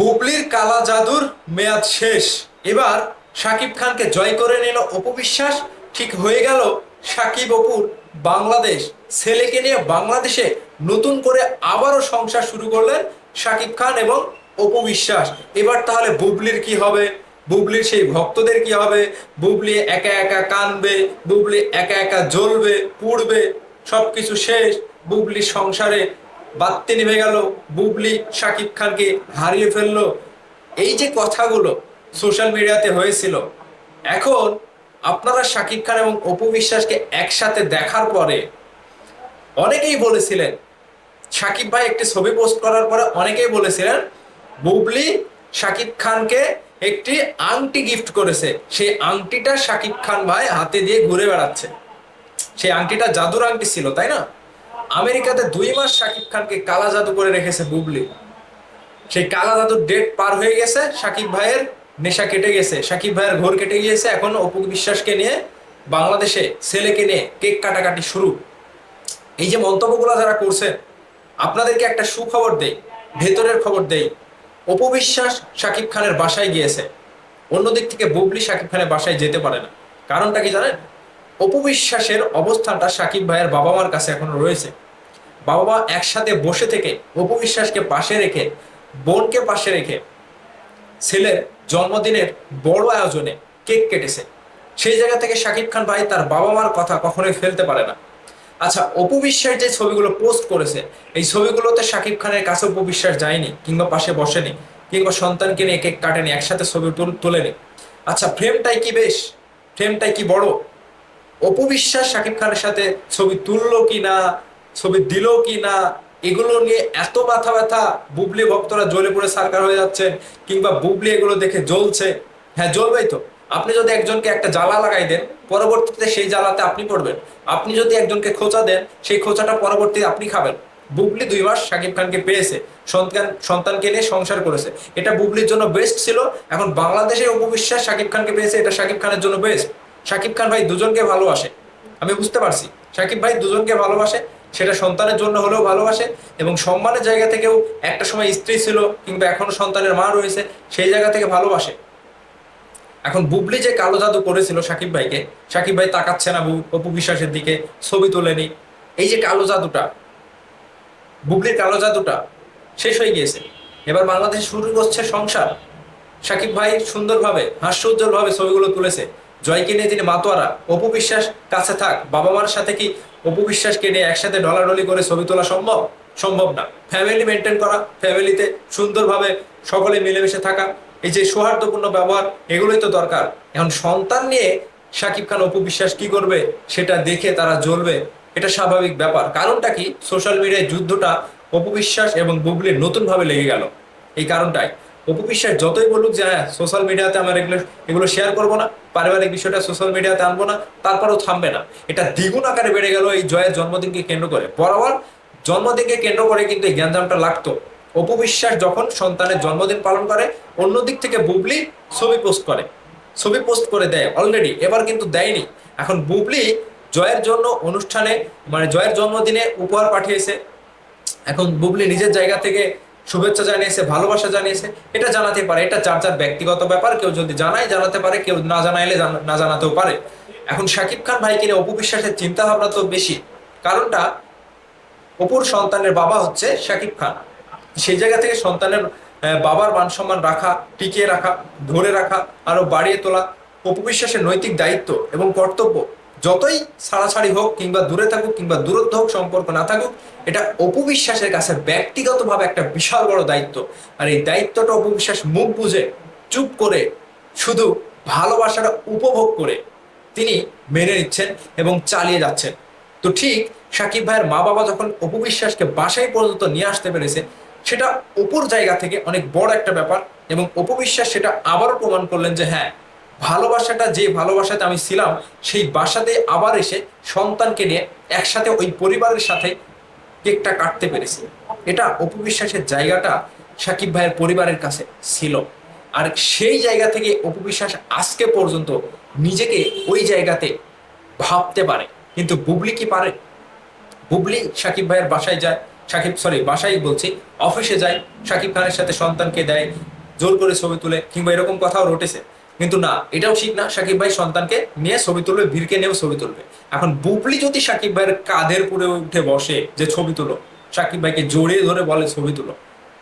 বুবলির কালা জাদুর মেয়াদ শেষ। এবার সাকিব খানকে জয় করে নিল অপবিশ্বাস। ঠিক হয়ে গেল সাকিব অপুর বাংলাদেশ। ছেলেকে নিয়ে বাংলাদেশে নতুন করে আবারও সংসার শুরু করলেন সাকিব খান এবং অপবিশ্বাস। এবার তাহলে বুবলির কি হবে? বুবলির সেই ভক্তদের কি হবে? বুবলি একা একা কানবে, বুবলি একা একা জ্বলবে, পুড়বে, সবকিছু শেষ। বুবলির সংসারে বাত্তি নিভে গেল, বুবলি, শাকিব খানকে হারিয়ে ফেলল। এই যে কথাগুলো সোশ্যাল মিডিয়াতে হয়েছিল, এখন আপনারা শাকিব খান এবং অপু বিশ্বাসকে একসাথে দেখার পরে অনেকেই বলেছিলেন, শাকিব ভাই একটি ছবি পোস্ট করার পরে অনেকেই বলেছিলেন, বুবলি শাকিব খানকে একটি আংটি গিফট করেছে। সেই আংটিটা শাকিব খান ভাই হাতে দিয়ে ঘুরে বেড়াচ্ছে। সেই আংটিটা জাদুর আংটি ছিল, তাই না? আমেরিকাতে দুই মাস শাকিব খানকে কালা জাদু করে রেখেছে বুবলি। সেই কালা জাদুর ডেট পার হয়ে গেছে, শাকিব ভাইয়ের নেশা কেটে গেছে। শাকিব ভাইয়ের ঘোর কেটে গিয়েছে, এখন অপু বিশ্বাসকে নিয়ে, বাংলাদেশে ছেলেকে নিয়ে কেক কাটাকাটি শুরু। এই যে মন্তব্যগুলো যারা করছেন, আপনাদেরকে একটা সুখবর দেই, ভেতরের খবর দেই। অপু বিশ্বাস শাকিব খানের বাসায় গিয়েছে। অন্যদিক থেকে বুবলি শাকিব খানের বাসায় যেতে পারে না। কারণটা কি জানেন? অপু বিশ্বাসের অবস্থানটা শাকিব ভাইয়ের বাবা মার কাছে এখনও রয়েছে। বাবা মা একসাথে বসে থেকে অপু বিশ্বাসকে পাশে রেখে, বোনকে পাশে রেখে ছেলের জন্মদিনের বড় আয়োজনে কেক কেটেছে। সেই জায়গা থেকে শাকিব খান ভাই তার বাবা মার কথা কখনোই ফেলতে পারে না। আচ্ছা অপু বিশ্বাস যে ছবিগুলো পোস্ট করেছে, এই ছবিগুলোতে শাকিব খানের কাছে অপু বিশ্বাস যায়নি কিংবা পাশে বসেনি কিংবা সন্তানকে নিয়ে কেক কাটেনি, একসাথে ছবি তুল- তোলেনি। আচ্ছা ফ্রেমটাই কি বেশ? ফ্রেমটাই কি বড়? অপু বিশ্বাস শাকিব খানের সাথে ছবি তুললো কি না ছবি দিল কি না, এগুলো নিয়ে এত মাথা ব্যথা, বুবলি ভক্তরা জ্বলে পড়ে সারকার হয়ে যাচ্ছেন, কিংবা বুবলি এগুলো দেখে জ্বলছে। হ্যাঁ জ্বলবেই তো। আপনি যদি একজনকে একটা জ্বালা লাগাই দেন, পরবর্তীতে সেই জ্বালাতে আপনি পড়বেন। আপনি যদি একজনকে খোঁচা দেন, সেই খোঁচাটা পরবর্তীতে আপনি খাবেন। বুবলি দুই মাস শাকিব খানকে পেয়েছে, সন্তান, সন্তানকে নিয়ে সংসার করেছে। এটা বুবলির জন্য বেস্ট ছিল। এখন বাংলাদেশের উপবিশ্বাস শাকিব খানকে পেয়েছে, এটা শাকিব খানের জন্য বেস্ট শাকিব খান ভাই দুজনকে ভালোবাসে। আমি বুঝতে পারছি। শাকিব ভাই দুজনকে ভালোবাসে। সেটা সন্তানের জন্য হলেও ভালোবাসে এবং সম্মানের জায়গা থেকেও একটা সময় স্ত্রী ছিল কিংবা এখনও সন্তানের মা রয়েছে, সেই জায়গা থেকে ভালোবাসে। এখন বুবলি যে কালো জাদু করেছিল সাকিব ভাইকে, সাকিব ভাই তাকাচ্ছে না অপু বিশ্বাসের দিকে, ছবি তোলেনি। এই যে কালো জাদুটা, বুবলির কালো জাদুটা, শেষ হয়ে গিয়েছে। এবার বাংলাদেশে শুরু করছে সংসার। সাকিব ভাই সুন্দরভাবে হাস্য হাস্যোজ্জ্বলভাবে ছবিগুলো তুলেছে। জয়কে নিয়ে তিনি মাতোয়ারা, অপু বিশ্বাস কাছে থাক বাবা মার সাথে কি অপু বিশ্বাসকে নিয়ে একসাথে ডলাডলি করে ছবি তোলা সম্ভব? সম্ভব না। ফ্যামিলি মেনটেন করা ফ্যামিলিতে সুন্দরভাবে সকলে মিলেমিশে থাকা, এই যে সৌহার্দ্যপূর্ণ ব্যবহার, এগুলোই তো দরকার। এখন সন্তান নিয়ে সাকিব খান, অপু বিশ্বাস কি করবে, সেটা দেখে তারা জ্বলবে, এটা স্বাভাবিক ব্যাপার। কারণটা কি? সোশ্যাল মিডিয়ায় যুদ্ধটা অপু বিশ্বাস এবং বুবলির নতুনভাবে লেগে গেল। এই কারণটাই। অপু বিশ্বাস, যতই বলুক যে হ্যাঁ সোশ্যাল মিডিয়াতে আমার এগুলো এগুলো শেয়ার করব না, পারিবারিক বিষয়টা সোশ্যাল মিডিয়াতে আনব না, তারপরেও থামবে না। এটা দ্বিগুণ আকারে বেড়ে গেল এই জয়ের জন্মদিনকে কেন্দ্র করে। বরাবর জন্মদিনকে কেন্দ্র করে কিন্তু এই গ্যাঞ্জামটা লাগতো। অপু বিশ্বাস যখন সন্তানের জন্মদিন পালন করে, অন্যদিক থেকে বুবলি ছবি পোস্ট করে। ছবি পোস্ট করে দেয় অলরেডি এবার কিন্তু দেয়নি। এখন বুবলি জয়ের জন্য অনুষ্ঠানে মানে জয়ের জন্মদিনে উপহার পাঠিয়েছে। এখন বুবলি নিজের জায়গা থেকে শুভেচ্ছা জানিয়েছে, ভালোবাসা জানিয়েছে, এটা জানাতে পারে। এটা যার যার ব্যক্তিগত ব্যাপার, কেউ যদি জানায়, জানাতে পারে, কেউ না জানাইলে জানা- না জানাতেও পারে। এখন শাকিব খান ভাইকে নিয়ে অপু বিশ্বাসের চিন্তা ভাবনা তো বেশি। কারণটা, অপুর সন্তানের বাবা হচ্ছে শাকিব খান। সেই জায়গা থেকে সন্তানের বাবার মান সম্মান রাখা, টিকিয়ে রাখা, ধরে রাখা, আরও বাড়িয়ে তোলা অপবিশ্বাসের নৈতিক দায়িত্ব এবং কর্তব্য। যতই ছাড়াছাড়ি হোক কিংবা দূরে থাকুক কিংবা দূরত্ব হোক, সম্পর্ক না থাকুক, এটা অপবিশ্বাসের কাছে ব্যক্তিগতভাবে একটা বিশাল বড় দায়িত্ব। আর এই দায়িত্বটা অপবিশ্বাস মুখ বুঝে চুপ করে, শুধু ভালোবাসাটা উপভোগ করে তিনি মেনে নিচ্ছেন এবং চালিয়ে যাচ্ছেন। তো ঠিক সাকিব ভাইয়ের মা বাবা যখন অপবিশ্বাসকে বাসায় পর্যন্ত নিয়ে আসতে পেরেছে, সেটা অপুর জায়গা থেকে অনেক বড় একটা ব্যাপার এবং অপবিশ্বাস সেটা আবারও প্রমাণ করলেন যে হ্যাঁ ভালোবাসাটা যে ভালোবাসাতে আমি ছিলাম, সেই বাসাতে আবার এসে সন্তানকে নিয়ে একসাথে ওই পরিবারের সাথে কেকটা কাটতে পেরেছি। এটা অপবিশ্বাসের জায়গাটা সাকিব ভাইয়ের পরিবারের কাছে ছিল। আর সেই জায়গা থেকে অপবিশ্বাস আজকে পর্যন্ত নিজেকে ওই জায়গাতে ভাবতে পারে। কিন্তু বুবলি কি পারে? বুবলি সাকিব ভাইয়ের বাসায় যায়, সাকিব সরি বাসায় বলছি, অফিসে যায়, সাকিব খানের সাথে সন্তানকে দেয়, জোর করে ছবি তুলে, কিংবা এরকম কথাও রটেছে। কিন্তু না, এটাও ঠিক না। সাকিব ভাই সন্তানকে নিয়ে ছবি তুলবে ভিড়কে নিয়েও ছবি তুলবে। এখন বুবলি যদি সাকিব ভাইয়ের কাঁধের পুরে উঠে বসে যে ছবি তুলো, সাকিব ভাইকে জড়িয়ে ধরে বলে ছবি তুলো,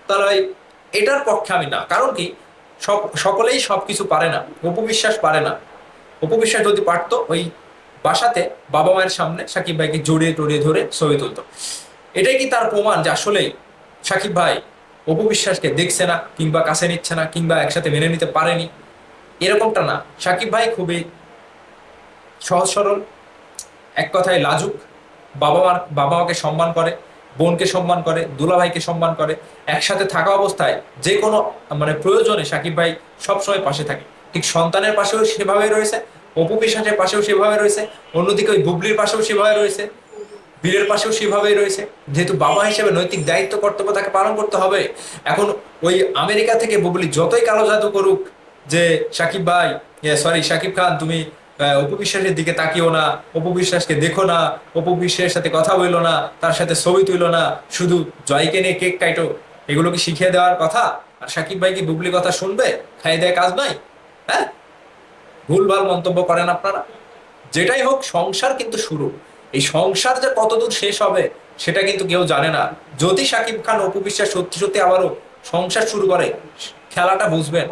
তাহলে এটার পক্ষে আমি না। কারণ কি? সব, সকলেই সব কিছু পারে না অপবিশ্বাস পারে না। অপবিশ্বাস যদি পারতো, ওই বাসাতে বাবা মায়ের সামনে সাকিব ভাইকে জড়িয়ে টড়িয়ে ধরে ছবি তুলতো। এটাই কি তার প্রমাণ যে আসলেই সাকিব ভাই অপবিশ্বাসকে দেখছে না, কিংবা কাছে নিচ্ছে না, কিংবা একসাথে মেনে নিতে পারেনি? এরকমটা না। সাকিব ভাই খুবই সহজ সরল, এক কথায় লাজুক। বাবা মার, বাবা মাকে সম্মান করে, বোনকে সম্মান করে দুলাভাইকে সম্মান করে। একসাথে থাকা অবস্থায় যে কোনো মানে প্রয়োজনে সাকিব ভাই সবসময় পাশে থাকে। ঠিক সন্তানের পাশেও সেভাবে রয়েছে, অপু বিশ্বাসের পাশেও সেভাবে রয়েছে, অন্যদিকে ওই বুবলির পাশেও সেভাবে রয়েছে, বীরের পাশেও সেভাবেই রয়েছে। যেহেতু বাবা হিসেবে নৈতিক দায়িত্ব, কর্তব্য তাকে পালন করতে হবে, এখন ওই আমেরিকা থেকে বুবলি যতই কালো জাদু করুক যে সাকিব ভাই সরি সাকিব খান তুমি আহ, অপু বিশ্বাসের দিকে তাকিও না অপু বিশ্বাসকে দেখো না অপু বিশ্বাসের সাথে কথা বলল না তার সাথে ছবি তুইলো না শুধু জয়কে নিয়ে কেক কাইটো এগুলো কি শিখিয়ে দেওয়ার কথা? আর সাকিব ভাই কি বুবলি কথা শুনবে? খাই দেয় কাজ নাই? হ্যাঁ? ভুলভাল মন্তব্য করেন আপনারা। যেটাই হোক সংসার কিন্তু শুরু। এই সংসার যে কতদূর শেষ হবে সেটা কিন্তু কেউ জানে না। যদি সাকিব খান অপু বিশ্বাস সত্যি সত্যি আবারও সংসার শুরু করে খেলাটা বুঝবেন।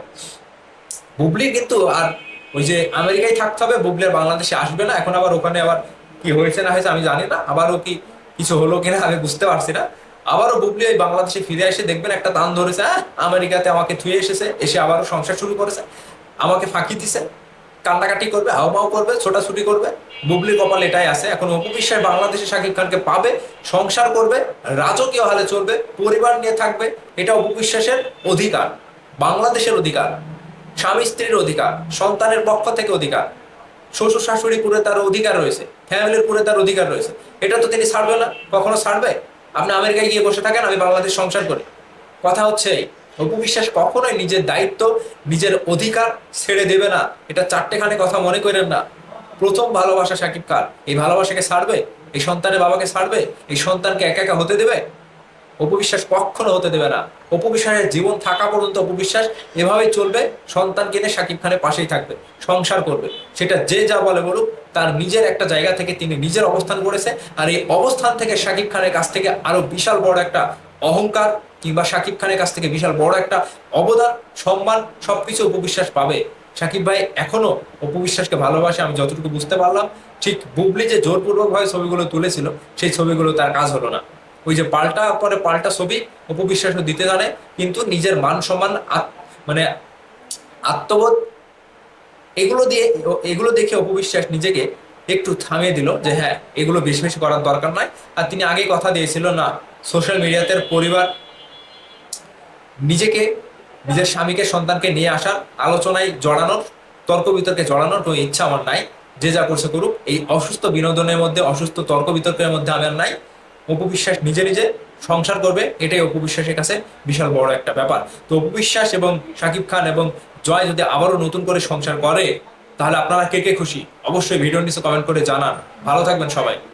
বুবলির কিন্তু আর ওই যে আমেরিকায় থাকতে হবে, বুবলি আর বাংলাদেশে আসবে না। এখন আবার ওখানে আবার কি হয়েছে না হয়েছে আমি জানি না। আবারও কি কিছু হলো কিনা আমি বুঝতে পারছি না। আবারও বুবলি ওই বাংলাদেশে ফিরে এসে দেখবেন একটা টান ধরেছে হ্যাঁ? আমেরিকাতে আমাকে থুয়ে এসেছে, এসে আবারও সংসার শুরু করেছে। আমাকে ফাঁকি দিছে, কান্নাকাটি করবে, হাওমাও করবে, ছোটাছুটি করবে। বুবলি কপাল এটাই আছে। এখন অপু বিশ্বাস বাংলাদেশে শাকিব খানকে পাবে, সংসার করবে, রাজকীয় হালে চলবে, পরিবার নিয়ে থাকবে, এটা অপু বিশ্বাসের অধিকার, বাংলাদেশের অধিকার। স্বামী স্ত্রীর অধিকার, সন্তানের পক্ষ থেকে অধিকার। শ্বশুর শাশুড়ি পুরে তার অধিকার রয়েছে, ফ্যামিলির পুরে তার অধিকার রয়েছে। এটা তো তিনি ছাড়বে না, কখনো ছাড়বে? আপনি আমেরিকায় গিয়ে বসে থাকেন, আমি বাংলাদেশ সংসার করি। কথা হচ্ছে অপু বিশ্বাস কখনোই নিজের দায়িত্ব, নিজের অধিকার ছেড়ে দেবে না। এটা চারটেখানে কথা মনে করেন না। প্রথম ভালোবাসা সাকিব খান, এই ভালোবাসাকে ছাড়বে? এই সন্তানের বাবাকে ছাড়বে? এই সন্তানকে একা একা হতে দেবে? অপবিশ্বাস কখনো হতে দেবে না। অপবিশ্বাসের জীবন থাকা পর্যন্ত অপবিশ্বাস এভাবেই চলবে, সন্তান কিনে সাকিব খানের পাশেই থাকবে, সংসার করবে। সেটা যে যা বলে বলুক, তার নিজের একটা জায়গা থেকে তিনি নিজের অবস্থান করেছে, আর এই অবস্থান থেকে সাকিব খানের কাছ থেকে আরও বিশাল বড় একটা অহংকার কিংবা সাকিব খানের কাছ থেকে বিশাল বড় একটা অবদান, সম্মান, সবকিছু উপবিশ্বাস পাবে। সাকিব ভাই এখনও অপবিশ্বাসকে ভালোবাসে, আমি যতটুকু বুঝতে পারলাম। ঠিক বুবলি যে জোরপূর্বক ভাবে ছবিগুলো তুলেছিল, সেই ছবিগুলো তার কাজ হলো না। ওই যে পাল্টা পরে পাল্টা ছবি অপবিশ্বাসও দিতে জানে, কিন্তু নিজের মান সম্মান মানে আত্মবোধ, এগুলো দিয়ে এগুলো দেখে অপবিশ্বাস নিজেকে একটু থামিয়ে দিল যে হ্যাঁ এগুলো বেশি বেশি করার দরকার নাই আর তিনি আগে কথা দিয়েছিল না সোশ্যাল মিডিয়াতে পরিবার নিজেকে, নিজের স্বামীকে, সন্তানকে নিয়ে আসার আলোচনায় জড়ানোর, তর্ক বিতর্কে জড়ানোর কোনো ইচ্ছা আমার নাই। যে যা করছে করুক, এই অসুস্থ বিনোদনের মধ্যে, অসুস্থ তর্ক বিতর্কের মধ্যে আমার নাই। অপবিশ্বাস নিজে নিজে সংসার করবে, এটাই অপবিশ্বাসের কাছে বিশাল বড় একটা ব্যাপার। তো অপবিশ্বাস এবং শাকিব খান এবং জয় যদি আবারও নতুন করে সংসার করে, তাহলে আপনারা কে কে খুশি? অবশ্যই ভিডিও নিচে কমেন্ট করে জানান। ভালো থাকবেন সবাই।